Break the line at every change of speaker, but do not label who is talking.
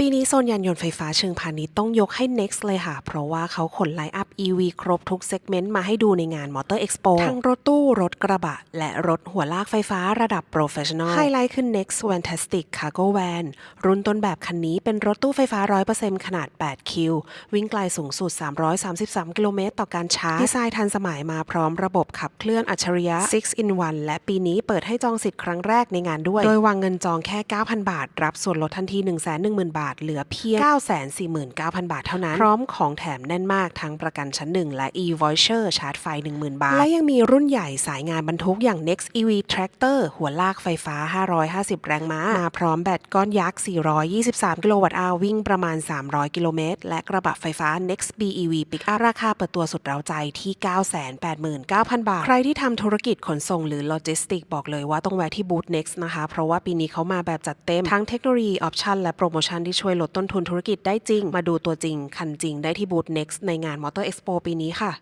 ปีนี้โซนยานยนต์ไฟฟ้าเชิงพาณิชย์ต้องยกให้ Next เลยค่ะ เพราะว่าเขาขนไลน์อัพ EV ครบทุกเซกเมนต์มาให้ดูในงาน Motor Expo ทั้งรถตู้ รถกระบะ และรถหัวลากไฟฟ้าระดับ Professional ไฮไลท์คือ Next Fantastic Cargo Van รุ่นต้นแบบคันนี้เป็นรถตู้ไฟฟ้า 100%ขนาด 8 คิว วิ่งไกลสูงสุด 333 กิโลเมตรต่อการชาร์จดีไซน์ทันสมัยมาพร้อมระบบขับเคลื่อนอัจฉริยะ 6 in 1 และปีนี้เปิดให้จองสิทธิ์ครั้งแรกในงานด้วย โดยวางเงินจองแค่ 9,000 บาท รับส่วนลดทันที 110,000 บาทเหลือเพียง 949,000 บาทเท่านั้น พร้อมของแถมแน่นมากทั้งประกันชั้น 1 และ e-voucher ชาร์จไฟ 10,000 บาท และยังมีรุ่นใหญ่สายงานบรรทุกอย่าง Next EV Tractor หัวลากไฟฟ้า 550 แรงม้า มาพร้อมแบตก้อนยักษ์ 423 กิโลวัตต์อาววิ่งประมาณ 300 กิโลเมตร และกระบะไฟฟ้า Next BEV Pickup ราคาเปิดตัวสุดเร้าใจที่ 989,000 บาท ใครที่ทำธุรกิจขนส่งหรือโลจิสติกบอกเลยว่าต้องแวะที่บูธ Next นะคะ เพราะว่าปีนี้เขามาแบบจัดเต็มทั้งเทคโนโลยีออปชันและโปรโมชั่นที่ช่วยลดต้นทุนธุรกิจได้จริง มาดูตัวจริง คันจริงได้ที่บูธ Next ในงาน Motor Expo ปีนี้ค่ะ